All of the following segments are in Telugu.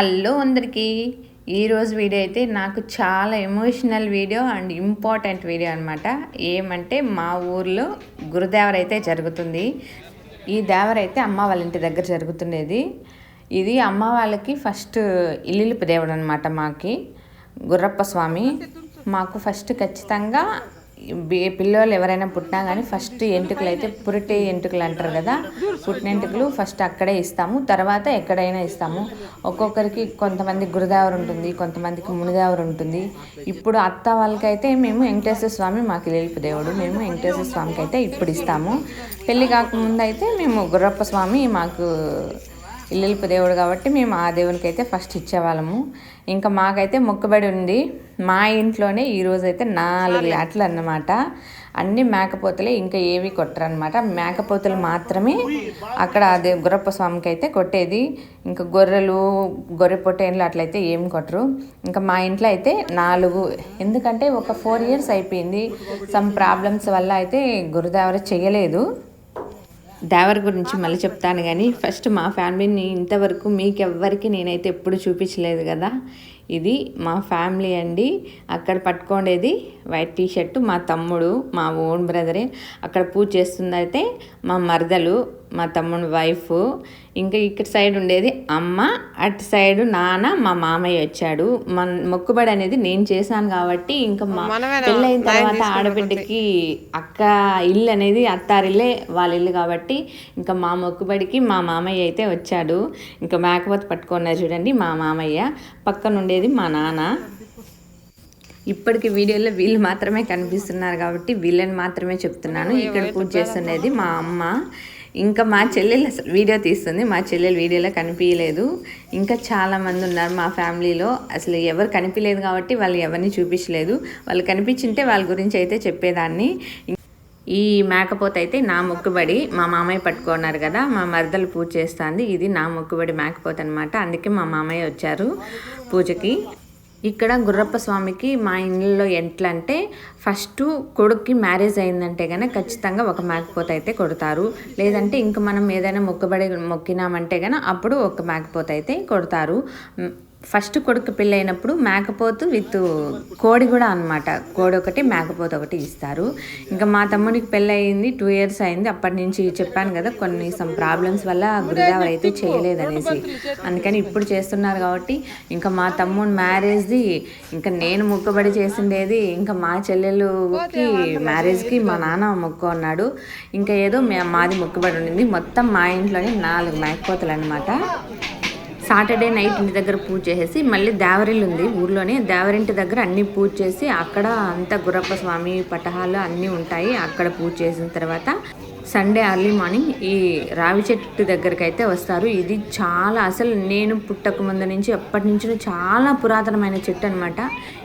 హలో అందరికీ. ఈరోజు వీడియో అయితే నాకు చాలా emotional video and important video అనమాట ఏమంటే మా ఊర్లో గురుదేవర అయితే జరుగుతుంది. ఈ దేవర అయితే అమ్మ వాళ్ళ ఇంటి దగ్గర జరుగుతుండేది. ఇది అమ్మ వాళ్ళకి ఫస్ట్ ఇల్లులిపి దేవుడు అనమాట మాకి. గుర్రప్ప స్వామి మాకు ఫస్ట్ ఖచ్చితంగా పిల్లలు పిల్లోళ్ళు ఎవరైనా పుట్టినా కానీ ఫస్ట్ ఎంటుకలు అయితే పురిటి ఎంటుకలు అంటారు కదా పుట్టిన ఎంటుకలు ఫస్ట్ అక్కడే ఇస్తాము తర్వాత ఎక్కడైనా ఇస్తాము. ఒక్కొక్కరికి కొంతమంది గురుదేవరు ఉంటుంది కొంతమందికి మునిదేవరు ఉంటుంది. ఇప్పుడు అత్త వాళ్ళకైతే మేము వెంకటేశ్వర స్వామి మాకు లేపు దేవుడు మేము వెంకటేశ్వర స్వామికి అయితే ఇప్పుడు ఇస్తాము. పెళ్ళి కాకముందు అయితే మేము గుర్రప్ప స్వామి మాకు ఇల్లుపు దేవుడు కాబట్టి మేము ఆ దేవునికి అయితే ఫస్ట్ ఇచ్చేవాళ్ళము. ఇంకా మాకైతే మొక్కుబడి ఉంది. మా ఇంట్లోనే ఈరోజు అయితే నాలుగు లాట్లు అన్నమాట అన్ని మేకపోతలే ఇంకా ఏవి కొట్టరనమాట మేకపోతలు మాత్రమే అక్కడ అదే గుర్రప్ప స్వామికి అయితే కొట్టేది. ఇంకా గొర్రెలు గొర్రె పొట్టేన్లు అట్లయితే ఏం కొట్టరు. ఇంకా మా ఇంట్లో అయితే నాలుగు. ఎందుకంటే ఒక ఫోర్ ఇయర్స్ అయిపోయింది. సమ్ ప్రాబ్లమ్స్ వల్ల అయితే గురుదేవర చేయలేదు. దేవర్ గురించి మళ్ళీ చెప్తాను కానీ ఫస్ట్ మా ఫ్యామిలీని ఇంతవరకు మీకెవ్వరికి నేనైతే ఎప్పుడు చూపించలేదు కదా. ఇది మా ఫ్యామిలీ అండి. అక్కడ పట్టుకోండేది వైట్ టీ షర్ట్ మా తమ్ముడు మా ఓన్ బ్రదరే. అక్కడ పూజ చేస్తుందైతే మా మరదలు మా తమ్ముడు వైఫ్. ఇంకా ఇక్కడ సైడ్ ఉండేది అమ్మ అటు సైడ్ నాన్న మా మామయ్య వచ్చాడు. మన మొక్కుబడి అనేది నేను చేశాను కాబట్టి ఇంకా మా పెళ్ళైన తర్వాత ఆడబిడ్డకి అక్క ఇల్లు అనేది అత్తారిల్లే వాళ్ళ ఇల్లు కాబట్టి ఇంకా మా మొక్కుబడికి మా మామయ్య అయితే వచ్చాడు. ఇంకా మేకపోతే పట్టుకున్నారు చూడండి మా మామయ్య. పక్కన ఉండేది మా నాన్న. ఇప్పటికి వీడియోలో వీళ్ళు మాత్రమే కనిపిస్తున్నారు కాబట్టి వీళ్ళని మాత్రమే చెప్తున్నాను. ఇక్కడ పూజ చేస్తున్నది మా అమ్మ. ఇంకా మా చెల్లెలు అసలు వీడియో తీస్తుంది. మా చెల్లెలు వీడియోలో కనిపించలేదు ఇంకా చాలా మంది ఉన్నారు మా ఫ్యామిలీలో. అసలు ఎవరు కనిపించలేదు కాబట్టి వాళ్ళు ఎవరిని చూపించలేదు. వాళ్ళు కనిపించింటే వాళ్ళ గురించి అయితే చెప్పేదాన్ని. ఈ మేకపోత అయితే నా మొక్కుబడి మా మామయ్య పట్టుకున్నారు కదా మా మరదలు పూజ చేస్తుంది. ఇది నా మొక్కుబడి మేకపోత అనమాట అందుకే మా మామయ్య వచ్చారు పూజకి. ఇక్కడ గుర్రప్ప స్వామికి మా ఇంట్లో ఎట్లా అంటే ఫస్ట్ కొడుక్కి మ్యారేజ్ అయిందంటే కనుక ఖచ్చితంగా ఒక మేకపోత అయితే కొడతారు. లేదంటే ఇంక మనం ఏదైనా మొక్కబడి మొక్కినామంటే కనుక అప్పుడు ఒక మేకపోత అయితే కొడతారు. ఫస్ట్ కొడుకు పెళ్ళైనప్పుడు మేకపోతు విత్ కోడి కూడా అన్నమాట. కోడి ఒకటి మేకపోతు ఒకటి ఇస్తారు. ఇంకా మా తమ్ముడికి పెళ్ళి అయింది టూ ఇయర్స్ అయింది. అప్పటి నుంచి చెప్పాను కదా కొన్ని సమ్ ప్రాబ్లమ్స్ వల్ల గురుదేవర్ అయితే చేయలేదనేసి. అందుకని ఇప్పుడు చేస్తున్నారు కాబట్టి ఇంకా మా తమ్ముడు మ్యారేజ్ది ఇంకా నేను మొక్కుబడి చేసిండేది ఇంకా మా చెల్లెలుకి మ్యారేజ్కి మా నాన్న మొక్కు అన్నాడు. ఇంకా ఏదో మాది మొక్కుబడి ఉండింది. మొత్తం మా ఇంట్లోనే నాలుగు మేకపోతలు అనమాట సాటర్డే నైట్ ఇంటి దగ్గర పూజ చేసేసి మళ్ళీ దేవరిల్లు ఉంది ఊర్లోనే. దేవరింటి దగ్గర అన్ని పూజ చేసి అక్కడ అంతా గురప్ప స్వామి పటహాలు అన్నీ ఉంటాయి. అక్కడ పూజ చేసిన తర్వాత సండే అర్లీ మార్నింగ్ ఈ రావి చెట్టు దగ్గరికి అయితే వస్తారు. ఇది చాలా అసలు నేను పుట్టక ముందు నుంచి ఎప్పటి నుంచో చాలా పురాతనమైన చెట్టు అనమాట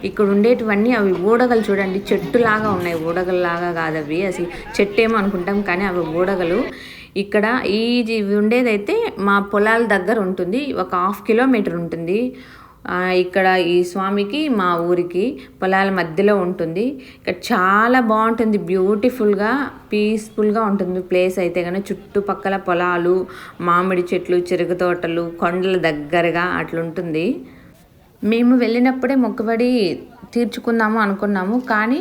ఇక్కడ ఉండేటివన్నీ అవి ఊడగలు చూడండి. చెట్టులాగా ఉన్నాయి. ఊడగల్లాగా కాదు అవి అసలు చెట్టు ఏమో అనుకుంటాం కానీ అవి ఊడగలు. ఇక్కడ ఈ ఉండేదైతే మా పొలాల దగ్గర ఉంటుంది. ఒక హాఫ్ కిలోమీటర్ ఉంటుంది. ఇక్కడ ఈ స్వామికి మా ఊరికి పొలాల మధ్యలో ఉంటుంది. ఇక్కడ చాలా బాగుంటుంది. బ్యూటిఫుల్గా పీస్ఫుల్గా ఉంటుంది ప్లేస్ అయితే కానీ చుట్టుపక్కల పొలాలు మామిడి చెట్లు చెరుకు తోటలు కొండల దగ్గరగా అట్లుంటుంది. మేము వెళ్ళినప్పుడే మొక్కుబడి తీర్చుకుందాము అనుకున్నాము. కానీ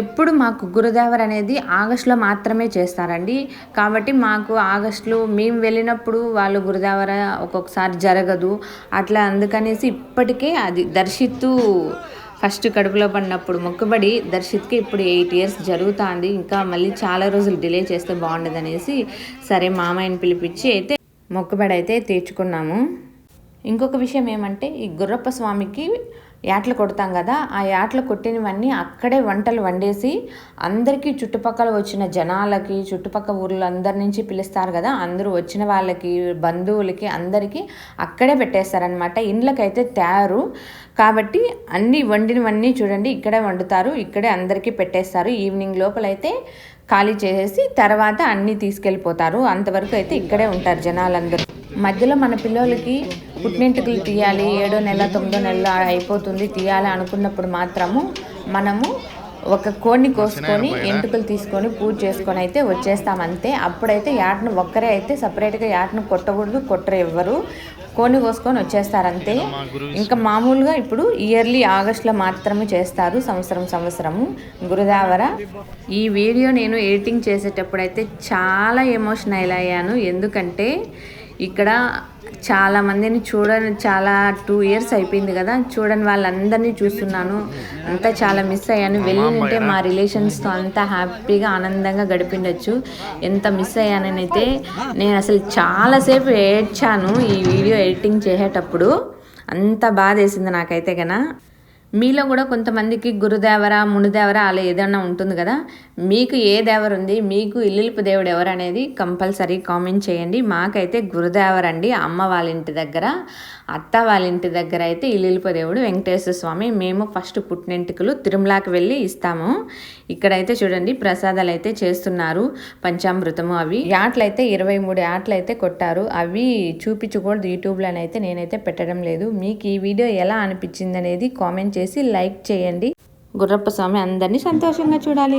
ఎప్పుడు మాకు గురుదేవర్ అనేది ఆగస్టులో మాత్రమే చేస్తారండి. కాబట్టి మాకు ఆగస్టులో మేము వెళ్ళినప్పుడు వాళ్ళు గురుదేవర ఒక్కొక్కసారి జరగదు. అట్లా అందుకనేసి ఇప్పటికే అది దర్శిత్తు ఫస్ట్ కడుపులో పడినప్పుడు మొక్కుబడి దర్శిత్కి ఇప్పుడు ఎయిట్ ఇయర్స్ జరుగుతుంది. ఇంకా మళ్ళీ చాలా రోజులు డిలే చేస్తే బాగుండదు అనేసి సరే మామయ్యని పిలిపించి అయితే మొక్కుబడి అయితే తీర్చుకున్నాము. ఇంకొక విషయం ఏమంటే ఈ గుర్రప్ప స్వామికి యాట్లు కొడతాం కదా ఆ యాట్లు కొట్టినవన్నీ అక్కడే వంటలు వండేసి అందరికీ చుట్టుపక్కల వచ్చిన జనాలకి చుట్టుపక్కల ఊర్లో నుంచి పిలుస్తారు కదా అందరూ వచ్చిన వాళ్ళకి బంధువులకి అందరికీ అక్కడే పెట్టేస్తారనమాట ఇండ్లకైతే తయారు. కాబట్టి అన్నీ వండినవన్నీ చూడండి ఇక్కడే వండుతారు ఇక్కడే అందరికీ పెట్టేస్తారు. ఈవినింగ్ లోపలైతే ఖాళీ చేసేసి తర్వాత అన్నీ తీసుకెళ్ళిపోతారు. అంతవరకు అయితే ఇక్కడే ఉంటారు జనాలందరూ. మధ్యలో మన పిల్లలకి పుట్టింటికలు తీయాలి ఏడో నెల తొమ్మిదో నెల అయిపోతుంది తీయాలి అనుకున్నప్పుడు మాత్రము మనము ఒక కోడిని కోసుకొని ఎంటుకలు తీసుకొని పూజ చేసుకొని అయితే వచ్చేస్తాం అంతే. అప్పుడైతే యాటను ఒక్కరే అయితే సపరేట్గా యాటను కొట్టకూడదు కొట్టరు ఎవ్వరు కోడిని కోసుకొని వచ్చేస్తారంతే ఇంకా మామూలుగా ఇప్పుడు ఇయర్లీ ఆగస్ట్లో మాత్రమే చేస్తారు సంవత్సరం సంవత్సరము. గురుదావర ఈ వీడియో నేను ఎడిటింగ్ చేసేటప్పుడు అయితే చాలా ఎమోషనల్ అయ్యాను. ఎందుకంటే ఇక్కడ చాలా మందిని చూడని చాలా టూ ఇయర్స్ అయిపోయింది కదా. చూడని వాళ్ళందరినీ చూస్తున్నాను. అంతా చాలా మిస్ అయ్యాను. వెళ్ళి ఉంటే మా రిలేషన్స్తో అంతా హ్యాపీగా ఆనందంగా గడిపిండొచ్చు. ఎంత మిస్ అయ్యానని అయితే నేను అసలు చాలాసేపు ఏడ్చాను ఈ వీడియో ఎడిటింగ్ చేసేటప్పుడు. అంత బాధ వేసింది నాకైతే గన. మీలో కూడా కొంతమందికి గురుదేవర మునుదేవర అలా ఏదైనా ఉంటుంది కదా? మీకు ఏ దేవర ఉంది? మీకు ఇల్లుపు దేవుడు ఎవరు అనేది కంపల్సరీ కామెంట్ చేయండి. మాకైతే గురుదేవర అండి. అమ్మ వాళ్ళ ఇంటి దగ్గర అత్త వాళ్ళ ఇంటి దగ్గర అయితే ఇల్లుపు దేవుడు వెంకటేశ్వర స్వామి. మేము ఫస్ట్ పుట్టినెంటుకలు తిరుమలకి వెళ్ళి ఇస్తాము. ఇక్కడైతే చూడండి ప్రసాదాలు అయితే చేస్తున్నారు. పంచామృతము అవి. యాట్లు అయితే ఇరవై మూడు యాట్లు అయితే కొట్టారు. అవి చూపించకూడదు యూట్యూబ్లోనైతే నేనైతే పెట్టడం లేదు. మీకు ఈ వీడియో ఎలా అనిపించింది అనేది కామెంట్ చేసి లైక్ చేయండి. గుర్రప్ప స్వామి అందరినీ సంతోషంగా చూడాలి.